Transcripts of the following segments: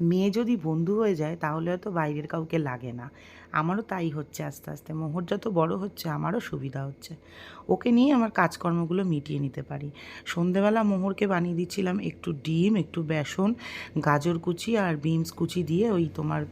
মেয়ে যদি বন্ধু হয়ে যায়, তাহলে হয়তো বাইরের কাউকে লাগে না। আমারও তাই হচ্ছে আস্তে আস্তে। মোহর যত বড় হচ্ছে, আমারও সুবিধা হচ্ছে। ওকে নিয়ে আমার কাজকর্মগুলো মিটিয়ে নিতে পারি। সন্ধেবেলা মোহরকে বানিয়ে দিচ্ছিলাম একটু ডিম, একটু বেসন, গাজর কুচি আর বিনস কুচি দিয়ে ওই তোমার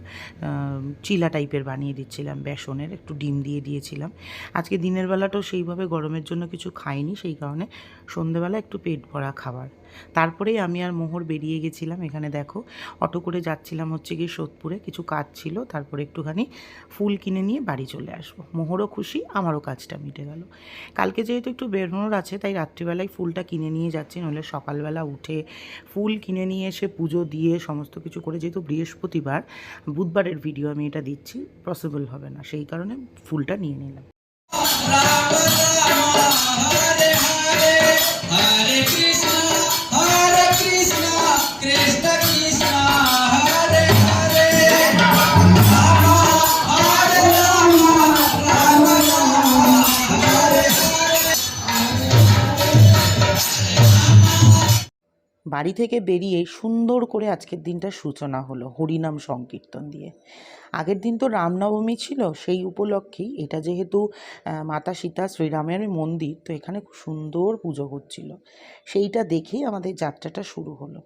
চিলা টাইপের বানিয়ে দিচ্ছিলাম। বেসনের একটু ডিম দিয়ে দিয়েছিলাম। আজকে দিনের বেলাটাও সেইভাবে গরমের জন্য কিছু খাইনি, সেই কারণে সন্ধেবেলা একটু পেট ভরা খাবার। তারপরেই আমি আর মোহর বেরিয়ে গেছিলাম। এখানে দেখো অটো করে যাচ্ছিলাম হচ্ছে গিয়ে সোদপুরে কিছু কাজ ছিল তারপরে একটুখানি ফুল কিনে নিয়ে বাড়ি চলে আসব। মোহরও খুশি আমারও কাজটা মিটে গেল। কালকে যেহেতু একটু বেরোনোর আছে তাই রাত্রিবেলায় ফুলটা কিনে নিয়ে যাচ্ছি নইলে সকালবেলা উঠে ফুল কিনে নিয়ে এসে পুজো দিয়ে সমস্ত কিছু করে যেহেতু বৃহস্পতিবার বুধবারের ভিডিও আমি এটা দিচ্ছি পসিবল হবে না সেই কারণে ফুলটা নিয়ে নিলাম। Hare Krishna, বাড়ি থেকে বেরিয়ে সুন্দর করে আজকের দিনটা সূচনা হলো, হরিনাম সংকীর্তন দিয়ে। আগের দিন তো রামনবমী ছিল, সেই উপলক্ষেই এটা যেহেতু মাতা সীতা শ্রীরামের মন্দির, তো এখানে খুব সুন্দর পুজো হচ্ছিল। সেইটা দেখেই আমাদের যাত্রাটা শুরু হলো।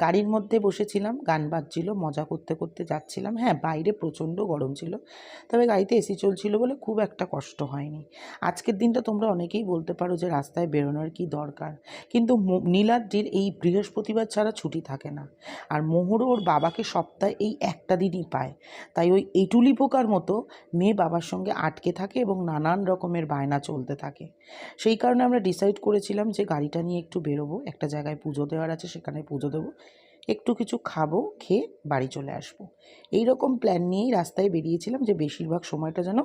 গাড়ির মধ্যে বসেছিলাম, গান বাজছিল, মজা করতে করতে যাচ্ছিলাম। হ্যাঁ বাইরে প্রচণ্ড গরম ছিল, তবে গাড়িতে এসি চলছিল বলে খুব একটা কষ্ট হয়নি। আজকের দিনটা তোমরা অনেকেই বলতে পারো যে রাস্তায় বেরোনোর কি দরকার, কিন্তু নীলাদ্রির এই বৃহস্পতিবার ছাড়া ছুটি থাকে না। আর মোহরও ওর বাবাকে সপ্তাহে এই একটা দিনই পায়। তাই ওই এটুলি পোকার মতো মেয়ে বাবার সঙ্গে আটকে থাকে এবং নানান রকমের বায়না চলতে থাকে। সেই কারণে আমরা ডিসাইড করেছিলাম যে গাড়িটা নিয়ে একটু বেরোবো, একটা জায়গায় পুজো দেওয়ার আছে, সেখানে পুজো দেবো। একটু কিছু খাব, খেয়ে বাড়ি চলে আসব। এই রকম প্ল্যান নিয়েই রাস্তায় বেরিয়েছিলাম যে বেশিরভাগ সময়টা যেন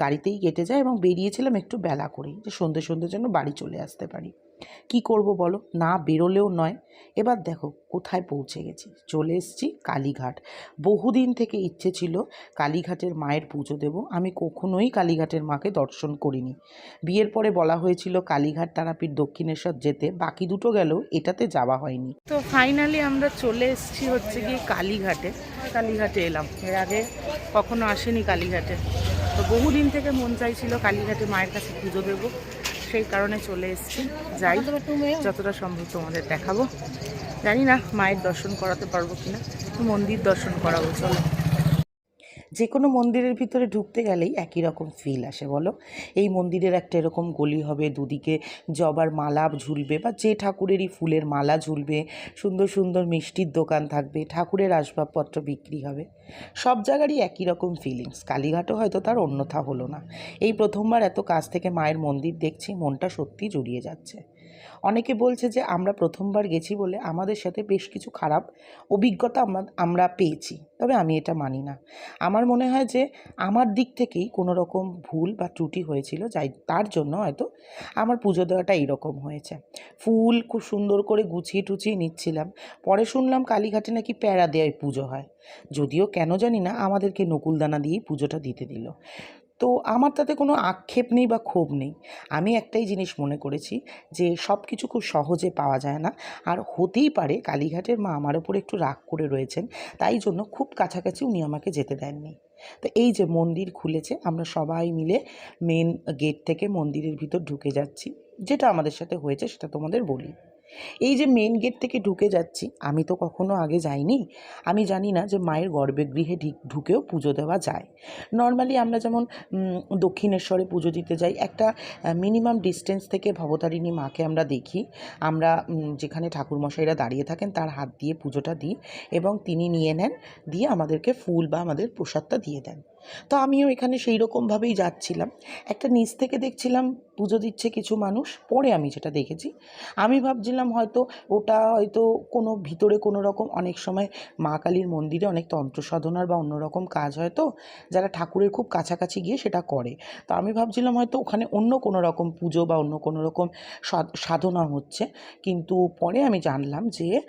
গাড়িতেই কেটে যায় এবং বেরিয়েছিলাম একটু বেলা করেই, যে সন্ধ্যে সন্ধ্যে যেন বাড়ি চলে আসতে পারি। কি করব বলো? না, বেরোলেও নয়। এবার দেখো, কোথায় পৌঁছে গেছি? চলে এসেছি কালীঘাট। বহুদিন থেকে ইচ্ছে ছিল কালীঘাটের মায়ের পুজো দেব। আমি কখনোই কালীঘাটের মাকে দর্শন করিনি। বিয়ের পরে বলা হয়েছিল কালীঘাট তারাপীঠ দক্ষিণেশ্বর যেতে। বাকি দুটো গেলেও এটাতে যাওয়া হয়নি। তো ফাইনালি আমরা চলে এসেছি হচ্ছে গিয়ে কালীঘাটে। কালীঘাটে এলাম। এর আগে কখনো আসেনি কালীঘাটে। তো বহুদিন থেকে মন চাইছিল কালীঘাটে মায়ের কাছে পুজো দেবো। সেই কারণে চলে এসছি। যাই, যতটা সম্ভব তোমাদের দেখাবো। জানি না মায়ের দর্শন করাতে পারব কিনা, মন্দির দর্শন করাবো, চলো। যে কোনো মন্দিরের ভিতরে ঢুকতে গেলেই একই রকম ফিল আসে, বলো। এই মন্দিরের একটা এরকম গলি হবে, দুদিকে জবার মালা ঝুলবে বা যে ঠাকুরেরই ফুলের মালা ঝুলবে, সুন্দর সুন্দর মিষ্টির দোকান থাকবে, ঠাকুরের আসবাবপত্র বিক্রি হবে। সব জায়গারই একই রকম ফিলিংস কালীঘাটও হয়তো তার অন্যথা হলো না। এই প্রথমবার এত কাছ থেকে মায়ের মন্দির দেখছি, মনটা সত্যি জুড়িয়ে যাচ্ছে। অনেকে বলছে যে আমরা প্রথমবার গেছি বলে আমাদের সাথে বেশ কিছু খারাপ অভিজ্ঞতা আমরা আমরা পেয়েছি। তবে আমি এটা মানি না। আমার মনে হয় যে আমার দিক থেকেই কোনো রকম ভুল বা ত্রুটি হয়েছিল, যাই, তার জন্য হয়তো আমার পুজো দেওয়াটা এইরকম হয়েছে। ফুল খুব সুন্দর করে গুছিয়ে টুচিয়ে নিচ্ছিলাম। পরে শুনলাম কালীঘাটে নাকি প্যারা দেওয়ায় পুজো হয়। যদিও কেন জানি না, আমাদেরকে নকুলদানা দিয়েই পুজোটা দিতে দিল। তো আমার তাতে কোনো আক্ষেপ নেই বা ক্ষোভ নেই। আমি একটাই জিনিস মনে করেছি যে সব কিছু খুব সহজে পাওয়া যায় না। আর হতেই পারে কালীঘাটের মা আমার ওপর একটু রাগ করে রয়েছেন, তাই জন্য খুব কাছাকাছি উনি আমাকে যেতে দেননি। তো এই যে মন্দির খুলেছে, আমরা সবাই মিলে মেন গেট থেকে মন্দিরের ভিতর ঢুকে যাচ্ছি। যেটা আমাদের সাথে হয়েছে সেটা তোমাদের বলি। এই যে মেন গেট থেকে ঢুকে যাচ্ছি, আমি তো কখনো আগে যাইনি। আমি জানি না যে মায়ের গর্ভগৃহে ঢিক- ঢুকেও পুজো দেওয়া যায়। নর্মালি আমরা যেমন দক্ষিণেশ্বরে পুজো দিতে যাই, একটা মিনিমাম ডিস্টেন্স থেকে ভবতারিণী মাকে আমরা দেখি। আমরা যেখানে ঠাকুরমশাইরা দাঁড়িয়ে থাকেন, তার হাত দিয়ে পুজোটা দিই এবং তিনি নিয়ে নেন, দিয়ে আমাদেরকে ফুল বা আমাদের প্রসাদটা দিয়ে দেন। তো আমিও এখানে সেই রকমভাবেই যাচ্ছিলাম। একটা নিচ থেকে দেখছিলাম পুজো দিচ্ছে কিছু মানুষ, পরে আমি যেটা দেখেছি। আমি ভাবছিলাম হয়তো ওটা হয়তো কোনো ভিতরে কোনো রকম অনেক সময় মা কালীর মন্দিরে অনেক তন্ত্র সাধনার বা অন্যরকম কাজ হয় তো, যারা ঠাকুরের খুব কাছাকাছি গিয়ে সেটা করে। তো আমি ভাবছিলাম হয়তো ওখানে অন্য কোনো রকম পুজো বা অন্য কোনো রকম সাধ- সাধনা হচ্ছে। কিন্তু পরে আমি জানলাম যে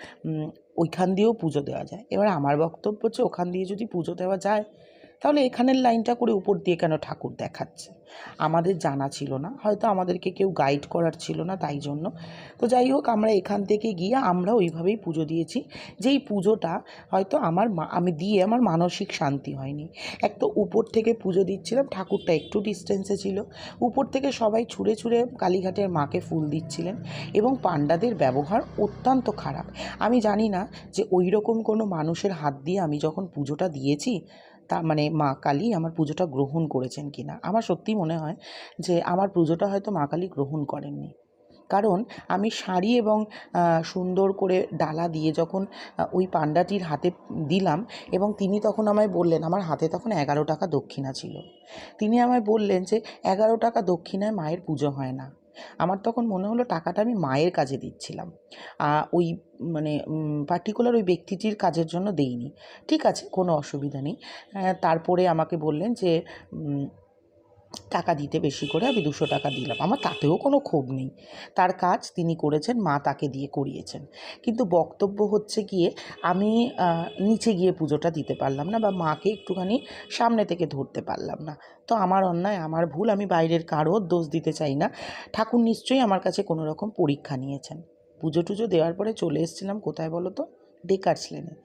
ওইখান দিয়েও পুজো দেওয়া যায়। এবার আমার বক্তব্য হচ্ছে ওখান দিয়ে যদি পুজো দেওয়া যায় তাহলে এখানের লাইনটা করে উপর দিয়ে কেন ঠাকুর দেখাচ্ছে? আমাদের জানা ছিল না, হয়তো আমাদেরকে কেউ গাইড করার ছিল না তাই জন্য। তো যাই হোক, আমরা এখান থেকে গিয়ে আমরা ওইভাবেই পুজো দিয়েছি। যেই পুজোটা হয়তো আমার আমি দিয়ে আমার মানসিক শান্তি হয়নি। এক তো উপর থেকে পুজো দিচ্ছিলাম, ঠাকুরটা একটু ডিস্টেন্সে ছিল। উপর থেকে সবাই ছুঁড়ে ছুঁড়ে কালীঘাটের মাকে ফুল দিচ্ছিলেন এবং পাণ্ডাদের ব্যবহার অত্যন্ত খারাপ। আমি জানি না যে ওই রকম কোনো মানুষের হাত দিয়ে আমি যখন পুজোটা দিয়েছি তা মানে মা কালী আমার পুজোটা গ্রহণ করেছেন কি না আমার সত্যি মনে হয় যে আমার পুজোটা হয়তো মা কালী গ্রহণ করেননি। কারণ আমি শাড়ি এবং সুন্দর করে ডালা দিয়ে যখন ওই পান্ডাটির হাতে দিলাম এবং তিনি তখন আমায় বললেন, আমার হাতে তখন এগারো টাকা দক্ষিণা ছিল। তিনি আমায় বললেন যে, এগারো টাকা দক্ষিণায় মায়ের পুজো হয় না। আমার তখন মনে হলো টাকাটা আমি মায়ের কাজে দিচ্ছিলাম। ওই মানে পার্টিকুলার ওই ব্যক্তিটির কাজের জন্য দেইনি। ঠিক আছে, কোনো অসুবিধা নেই। তারপরে আমাকে বললেন যে টাকা দিতে বেশি করে আমি দুশো টাকা দিলাম। আমার তাতেও কোনো ক্ষোভ নেই। তার কাজ তিনি করেছেন, মা তাকে দিয়ে করিয়েছেন। কিন্তু বক্তব্য হচ্ছে গিয়ে আমি নিচে গিয়ে পুজোটা দিতে পারলাম না বা মাকে একটুখানি সামনে থেকে ধরতে পারলাম না। তো আমার অন্যায়, আমার ভুল, আমি বাইরের কারোর দোষ দিতে চাই না। ঠাকুর নিশ্চয়ই আমার কাছে কোনো রকম পরীক্ষা নিয়েছেন। পুজো টুজো দেওয়ার পরে চলে এসেছিলাম, কোথায় বলো তো? ডেকার্স লেনে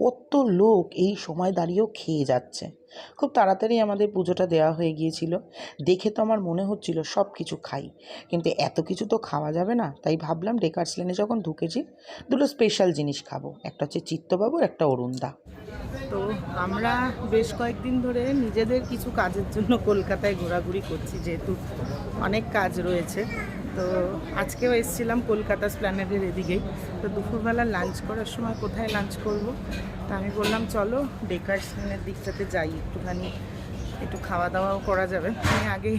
কত লোক এই সময় দাঁড়িয়েও খেয়ে যাচ্ছে। খুব তাড়াতাড়ি আমাদের পুজোটা দেওয়া হয়ে গিয়েছিল। দেখে তো আমার মনে হচ্ছিল সব কিছু খাই। কিন্তু এত কিছু তো খাওয়া যাবে না। তাই ভাবলাম ডেকার্স লেনে যখন ঢুকেছি দুটো স্পেশাল জিনিস খাব। একটা হচ্ছে চিত্তবাবু একটা অরুণদা। তো আমরা বেশ কয়েকদিন ধরে নিজেদের কিছু কাজের জন্য কলকাতায় ঘোরাঘুরি করছি, যেহেতু অনেক কাজ রয়েছে। তো আজকেও এসেছিলাম কলকাতা স্প্ল্যানেডের এদিকেই তো দুপুরবেলা লাঞ্চ করার সময় কোথায় লাঞ্চ করব? তা আমি বললাম, চলো ডেকার্স লেনের দিকটাতে যাই, একটুখানি একটু খাওয়া দাওয়াও করা যাবে। আমি আগে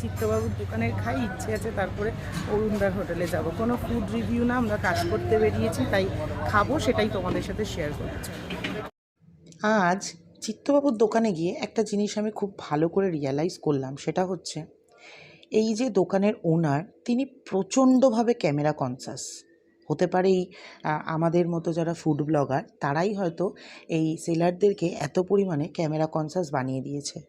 চিত্তবাবুর দোকানে খাই, ইচ্ছে আছে তারপরে অরুণদার হোটেলে যাব। কোনো ফুড রিভিউ না, আমরা কাজ করতে বেরিয়েছি, তাই খাব, সেটাই তোমাদের সাথে শেয়ার চাই। আজ চিত্তবাবুর দোকানে গিয়ে একটা জিনিস আমি খুব ভালো করে রিয়ালাইজ করলাম, সেটা হচ্ছে এই যে দোকানের ওনার তিনি প্রচণ্ডভাবে ক্যামেরা কনসাস হতে পারে এই আমাদের মতো যারা ফুড ব্লগার তারাই হয়তো এই সেলারদেরকে এত পরিমাণে ক্যামেরা কনসাস বানিয়ে দিয়েছে।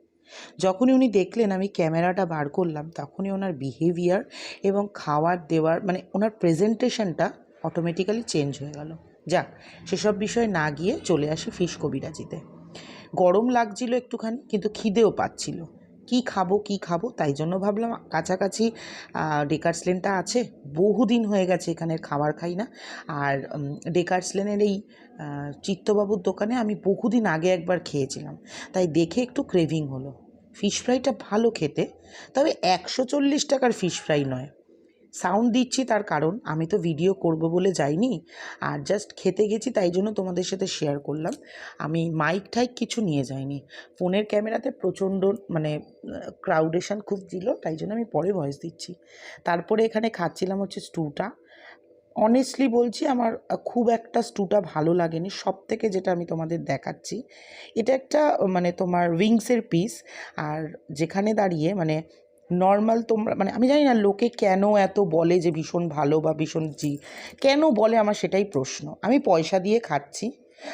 যখনই উনি দেখলেন আমি ক্যামেরাটা বার করলাম, তখনই ওনার বিহেভিয়ার এবং খাওয়ার দেওয়ার মানে ওনার প্রেজেন্টেশনটা অটোমেটিক্যালি চেঞ্জ হয়ে গেল। যাক, সেসব বিষয়ে না গিয়ে চলে আসি ফিশ কবিরাজিতে। গরম লাগছিল একটুখানি, কিন্তু খিদেও পাচ্ছিল। কি খাব কি খাব, তাই জন্য ভাবলাম কাছাকাছি ডেকার্স লেনটা আছে। বহুদিন হয়ে গেছে এখানের খাবার খাই না। আর ডেকার্স লেনের এই চিত্তবাবুর দোকানে আমি বহুদিন আগে একবার খেয়েছিলাম। তাই দেখে একটু ক্রেভিং হলো। ফিশ ফ্রাইটা ভালো খেতে, তবে একশো চল্লিশ টাকার ফিশ ফ্রাই নয়। সাউন্ড দিচ্ছি তার কারণ আমি তো ভিডিও করব বলে যাইনি, আর জাস্ট খেতে গেছি তাই জন্য তোমাদের সাথে শেয়ার করলাম। আমি মাইক টাইক কিছু নিয়ে যাইনি। ফোনের ক্যামেরাতে প্রচণ্ড মানে ক্রাউডেশন খুব দিল, তাই জন্য আমি পরে ভয়েস দিচ্ছি। তারপরে এখানে খাচ্ছিলাম হচ্ছে স্টুটা অনেস্টলি বলছি আমার খুব একটা স্টুটা ভালো লাগেনি। সব থেকে যেটা আমি তোমাদের দেখাচ্ছি, এটা একটা মানে তোমার উইংসের পিস আর যেখানে দাঁড়িয়ে মানে নর্মাল তোমরা মানে আমি জানি না লোকে কেন এত বলে যে ভীষণ ভালো বা ভীষণ জি। কেন বলে আমার সেটাই প্রশ্ন। আমি পয়সা দিয়ে খাচ্ছি।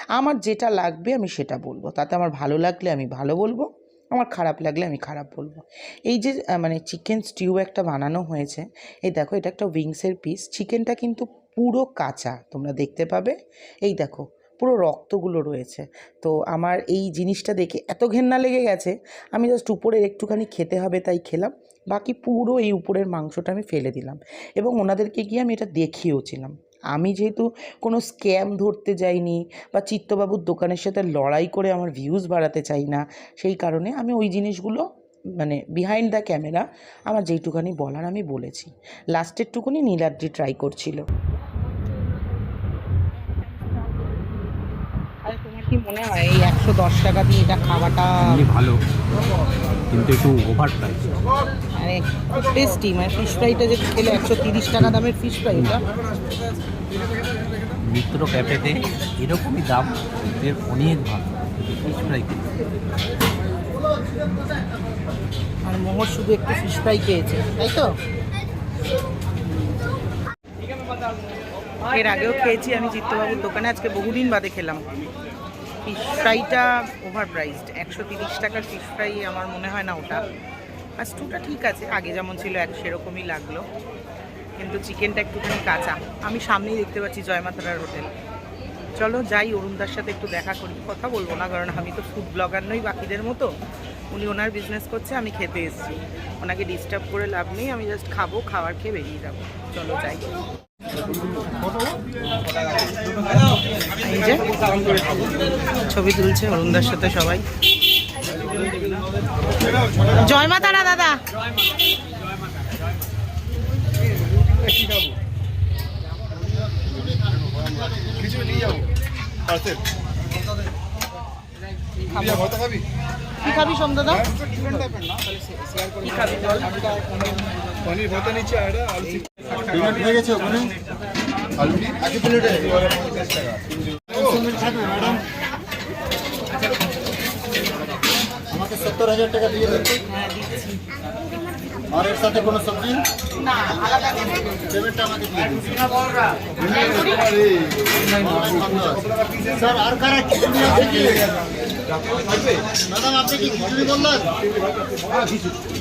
আমার যেটা লাগবে আমি সেটা বলব। তাতে আমার ভালো লাগলে আমি ভালো বলব, আমার খারাপ লাগলে আমি খারাপ বলব। এই যে মানে চিকেন স্টিউ একটা বানানো হয়েছে, এই দেখো এটা একটা উইংসের পিস চিকেনটা কিন্তু পুরো কাঁচা, তোমরা দেখতে পাবে। এই দেখো পুরো রক্তগুলো রয়েছে। তো আমার এই জিনিসটা দেখে এত ঘেন্না লেগে গেছে, আমি জাস্ট উপরের একটুখানি খেতে হবে তাই খেলাম, বাকি পুরো এই উপরের মাংসটা আমি ফেলে দিলাম এবং ওনাদেরকে গিয়ে আমি এটা দেখিয়েওছিলাম। আমি যেহেতু কোনো স্ক্যাম ধরতে যাইনি বা চিত্তবাবুর দোকানের সাথে লড়াই করে আমার ভিউজ বাড়াতে চাই না, সেই কারণে আমি ওই জিনিসগুলো মানে বিহাইন্ড দ্য ক্যামেরা আমার যেইটুখানি বলার আমি বলেছি। লাস্টেরটুকুনি নীলাদ্রি ট্রাই করছিল আর তোমার কি মনে হয় এই একশো দশ টাকা দিয়ে এটা খাওয়াটা ভালো কিন্তু একটু ওভার প্রাইস মানে টেস্টি মানে ফিশ ফ্রাইটা যেটা খেলে একশো তিরিশ টাকা দামের ফিশ ফ্রাই এটা মিত্র ক্যাফেতে এরকমই দাম এর অনেক ভালো ফিশ ফ্রাই আর মোহর শুধু একটু ফিশ ফ্রাই খেয়েছে তাই তো? এর আগেও খেয়েছি আমি চিত্তবাবুর দোকানে আজকে বহুদিন বাদে খেলাম। ফিশ ফ্রাইটা ওভার প্রাইসড একশো তিরিশ টাকার ফিশ ফ্রাই আমার মনে হয় না ওটা। আর স্টুটা ঠিক আছে, আগে যেমন ছিল এক সেরকমই লাগল। কিন্তু চিকেনটা একটুখানি কাঁচা। আমি সামনেই দেখতে পাচ্ছি জয়মাতারার হোটেল। চলো যাই, অরুণদার সাথে একটু দেখা করি। কথা বলব না, কারণ আমি তো ফুড ব্লগার নই, বাকিদের মতো। উনি ওনার বিজনেস করছে, আমি খেতে এসেছি। ওনাকে ডিস্টার্ব করে লাভ নেই, আমি জাস্ট খাব খাবার খেয়ে বেরিয়ে যাব। চলো যাই। যে ছবি তুলছে অরুণদার সাথে সবাই। জয় মা তারা, দাদা। কি খাবি সোম দাদা? কি খাবি গেছে ওখানে? আলু একই প্লেটে? ম্যাডাম আমাকে সত্তর হাজার টাকা দিয়ে দিচ্ছি আর এর সাথে কোনো সবজি? পেমেন্টটা আমাকে দিয়ে দিন। স্যার আর কারা খিচুড়ি আছে কি? ম্যাডাম আপনি কি খিচুড়ি বললেন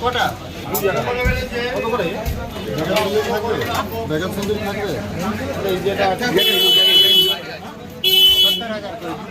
কটা? কত করে? বেগম সুন্দরী থাকবে সত্তর হাজার করে দুটো তো একচল্লিশ হাজার টাকা বলছি বলছি আর ওদিকে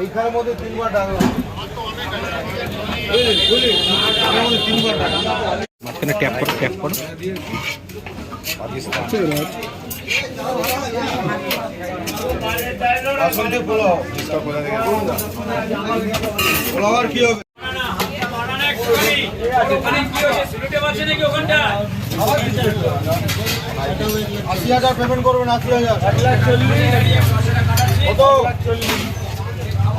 এইখানের মধ্যে তিনবার ডাকলাম মাঝখানে ট্যাপ করো ট্যাপ করো। আসলে পোলাও। পোলাও আর কি হবে? আশি হাজার পেমেন্ট করবেন আশি হাজার। এক লাখ চল্লিশ কত? চল্লিশ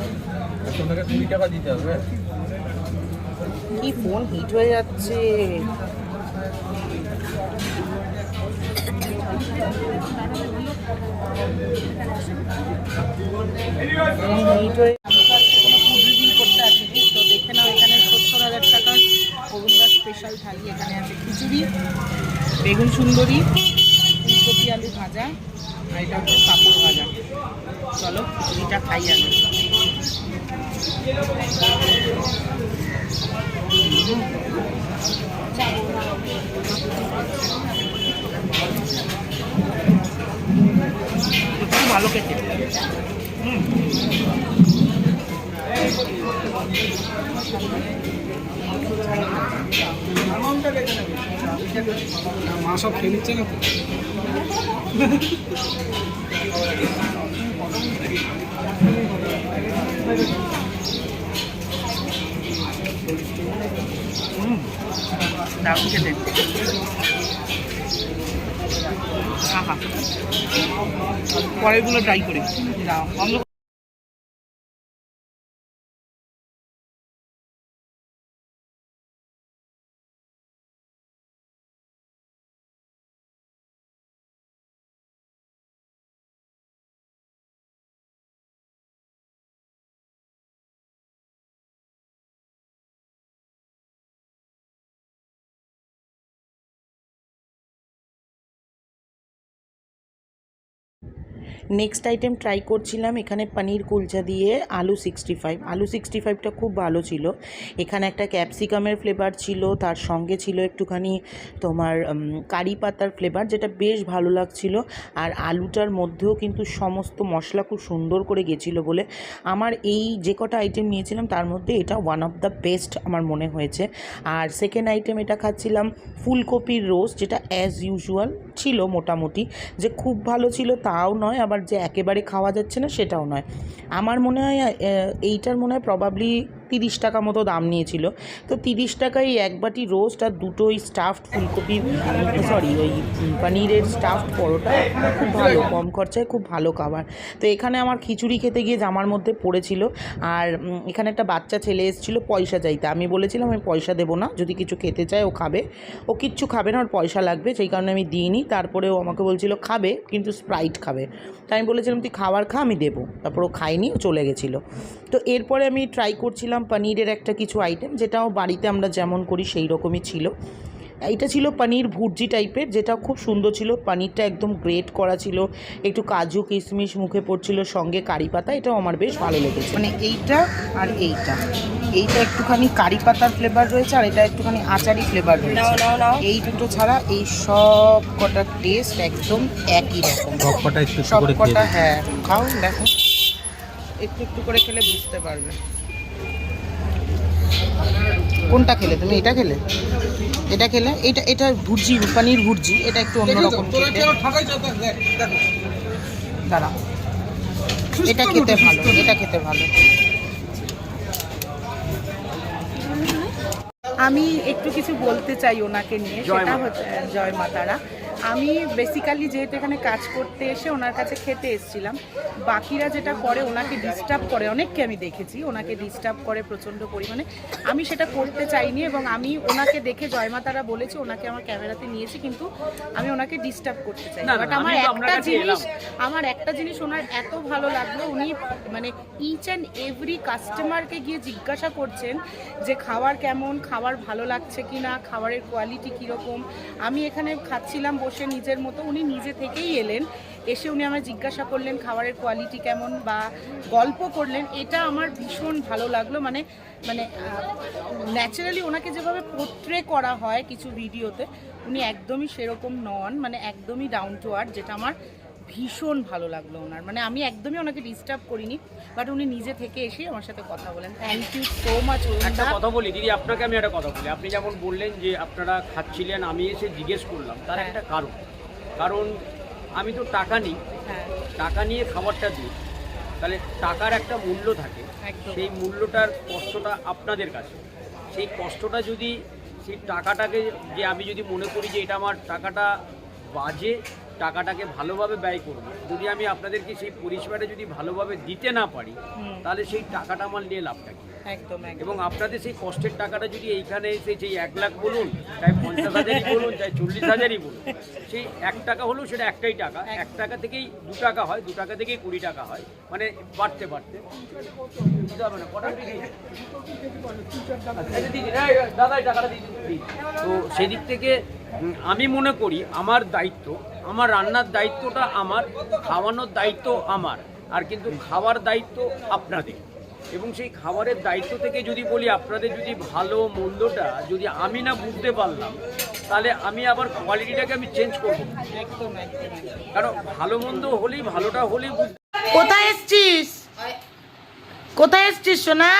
দাও ষাট টাকা এটা ওখানে রাখো। কি ফোন হিট হয়ে যাচ্ছে? হিট হয়ে কোনো ফুড রিভিউ করতে আসেনি তো দেখে নাও এখানে সত্তর হাজার টাকার গোবিন্দার স্পেশাল থালি এখানে আছে খিচুড়ি বেগুন সুন্দরী ফুলকপি আলু ভাজা আর এটা হচ্ছে পাঁপড় ভাজা। চলো খিচুড়িটা খাই আমি। খুব ভালো খেতে হুম। মা সব খেয়ে নিচ্ছে না দারুণ খেতে পরেরগুলো ট্রাই করি। দাও নেক্সট আইটেম ট্রাই করছিলাম এখানে পনির কুলচা দিয়ে আলু সিক্সটি ফাইভ আলু সিক্সটি ফাইভটা খুব ভালো ছিল। এখানে একটা ক্যাপসিকামের ফ্লেভার ছিল, তার সঙ্গে ছিল একটুখানি তোমার কারি পাতার ফ্লেভার যেটা বেশ ভালো লাগছিল। আর আলুটার মধ্যেও কিন্তু সমস্ত মশলা খুব সুন্দর করে গেছিল বলে আমার এই যে কটা আইটেম নিয়েছিলাম, তার মধ্যে এটা ওয়ান অফ দ্য বেস্ট আমার মনে হয়েছে। আর সেকেন্ড আইটেম এটা খাচ্ছিলাম ফুলকপির রোস্ট যেটা অ্যাজ ইউজুয়াল ছিল মোটামুটি। যে খুব ভালো ছিল তাও নয়, আবার যে একেবারে খাওয়া যাচ্ছে না সেটাও নয়। আমার মনে হয় এইটার মনে হয় প্রবাবলি তিরিশ টাকা মতো দাম নিয়েছিল। তো তিরিশ টাকায় এক বাটি রোস্ট আর দুটোই স্টাফড ফুলকপি সরি ওই পনিরের স্টাফড পরোটা খুব ভালো, কম খরচায় খুব ভালো খাবার। তো এখানে আমার খিচুড়ি খেতে গিয়ে জামার মধ্যে পড়েছিল আর এখানে একটা বাচ্চা ছেলে এসেছিল পয়সা চাইতে। আমি বলেছিলাম, আমি পয়সা দেবো না, যদি কিছু খেতে চায় ও খাবে। ও কিচ্ছু খাবে না, ওর পয়সা লাগবে, সেই কারণে আমি দিইনি। তারপরে ও আমাকে বলছিল, খাবে, কিন্তু স্প্রাইট খাবে। তাই আমি বলেছিলাম, তুই খাবার খা, আমি দেবো। তারপর ও খায়নি, ও চলে গেছিল। তো এরপরে আমি ট্রাই করছিলাম পনিরের একটা কিছু আইটেম যেটাও বাড়িতে আমরা যেমন করি সেই রকমই ছিল। এইটা ছিল পনির ভুর্জি টাইপের যেটা খুব সুন্দর ছিল। পনিরটা একদম গ্রেট করা ছিল একটু কাজু কিশমিশ মুখে পড়ছিল সঙ্গে কারি পাতা এটাও আমার বেশ ভালো লেগেছে। মানে এইটা আর এইটা। এইটা একটুখানি কারি পাতার ফ্লেভার রয়েছে আর এটা একটুখানি আচারি ফ্লেভার রয়েছে। এই দুটো ছাড়া এই সব কটা টেস্ট একদম একই রকম। সব কটা। হ্যাঁ খাও দেখো। একটু একটু করে খেলে বুঝতে পারবে। কোনটা খেলে? তুমি এটা খেলে? এটা খেলে? এটা এটা ভুর্জি পানির ভুর্জি এটা একটু অন্যরকম দাঁড়া। এটা খেতে ভালো এটা খেতে ভালো। আমি একটু কিছু বলতে চাই ওনাকে নিয়ে সেটা হচ্ছে জয় মাতারা আমি বেসিক্যালি যেহেতু এখানে কাজ করতে এসে ওনার কাছে খেতে এসেছিলাম বাকিরা যেটা করে ওনাকে ডিস্টার্ব করে অনেককে আমি দেখেছি ওনাকে ডিস্টার্ব করে প্রচণ্ড পরিমাণে। আমি সেটা করতে চাইনি এবং আমি ওনাকে দেখে জয় মাতারা বলেছি ওনাকে আমার ক্যামেরাতে নিয়েছি কিন্তু আমি ওনাকে ডিস্টার্ব করতে চাই বাট আমার একটা জিনিস আমার একটা জিনিস ওনার এত ভালো লাগল উনি মানে ইচ অ্যান্ড এভরি কাস্টমারকে গিয়ে জিজ্ঞাসা করছেন যে খাবার কেমন খাবার ভালো লাগছে কি না খাবারের কোয়ালিটি কীরকম। আমি এখানে খাচ্ছিলাম বসে নিজের মতো উনি নিজে থেকেই এলেন। এসে উনি আমার জিজ্ঞাসা করলেন, খাবারের কোয়ালিটি কেমন বা গল্প করলেন? এটা আমার ভীষণ ভালো লাগল। মানে মানে ন্যাচারালি ওনাকে যেভাবে পোট্রে করা হয় কিছু ভিডিওতে উনি একদমই সেরকম নন। মানে একদমই ডাউন টু আর্থ যেটা আমার ভীষণ ভালো লাগল ওনার। মানে আমি একদমই ওনাকে ডিস্টার্ব করিনি বাট উনি নিজে থেকে এসে আমার সাথে কথা বলেন। থ্যাংক ইউ সো মাচ একটা কথা বলি দিদি আপনাকে আমি একটা কথা বলি। আপনি যেমন বললেন যে আপনারা খাচ্ছিলেন আমি এসে জিজ্ঞেস করলাম তার হ্যাঁ। একটা কারণ। কারণ আমি তো টাকা নিই। হ্যাঁ। টাকা নিয়ে খাবারটা দিই। তাহলে টাকার একটা মূল্য থাকে। সেই মূল্যটার কষ্টটা আপনাদের কাছে। সেই কষ্টটা যদি সেই টাকাটাকে যে আমি যদি মনে করি যে এটা আমার টাকাটা বাজে টাকাটাকে ভালোভাবে ব্যয় করব। যদি আমি আপনাদেরকে সেই পরিষেবাটা যদি ভালোভাবে দিতে না পারি তাহলে সেই টাকাটা আমার নিয়ে লাভটা কি? একদম এবং আপনাদের সেই কষ্টের টাকাটা যদি এইখানে এসে সেই এক লাখ বলুন চাই পঞ্চাশ হাজারই বলুন চাই চল্লিশ হাজারই বলুন সেই এক টাকা হলেও সেটা একটাই টাকা। এক টাকা থেকেই দু টাকা হয় দু টাকা থেকেই কুড়ি টাকা হয় মানে বাড়তে বাড়তে। দিতে না, কটা দিদি? আচ্ছা, টাকাটা। তো সেদিক থেকে আমি মনে করি আমার দায়িত্ব আমার রান্নার দায়িত্বটা আমার খাওয়ানোর দায়িত্ব আমার আর কিন্তু খাওয়ার দায়িত্ব আপনাদের। এবং সেই খাবারের দায়িত্ব থেকে যদি বলি আপনাদের যদি ভালো মন্দটা যদি আমি না বুঝতে পারলাম তাহলে আমি আবার কোয়ালিটিটাকে আমি চেঞ্জ করব। কারণ ভালো মন্দ হলেই ভালোটা হলেই বুঝতে কোথায় এসছিস? কোথায় এসছিস সোনা?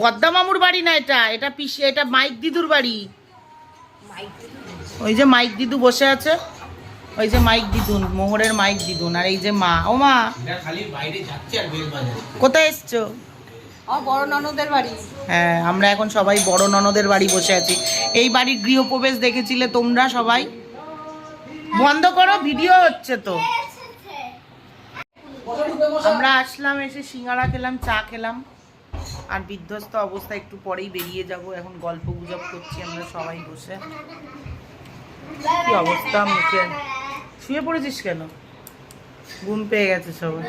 বদ্দা মামুর বাড়ি না এটা? এটা পিসি এটা মাইক দিদুর বাড়ি। ওই যে মাইক দিদু বসে আছে। ওই যে মাইক দিদুন মোহরের মাইক দিদুন আর এই যে মা। ও মা কোথায় এসছো? আমার বড় ননদের বাড়ি। হ্যাঁ আমরা এখন সবাই বড় ননদের বাড়ি বসে আছি। এই বাড়ির গৃহপ্রবেশ দেখেছিলে তোমরা সবাই? বন্ধ করো ভিডিও হচ্ছে তো। আমরা আসলাম এসে সিঙ্গারা খেলাম চা খেলাম। আর বিধ্বস্ত অবস্থা একটু পরেই বেরিয়ে যাব। এখন গল্প গুজব করছি আমরা সবাই বসে। কি অবস্থা মুখে? শুয়ে পড়েছিস কেন? ঘুম পেয়ে গেছে সবাই।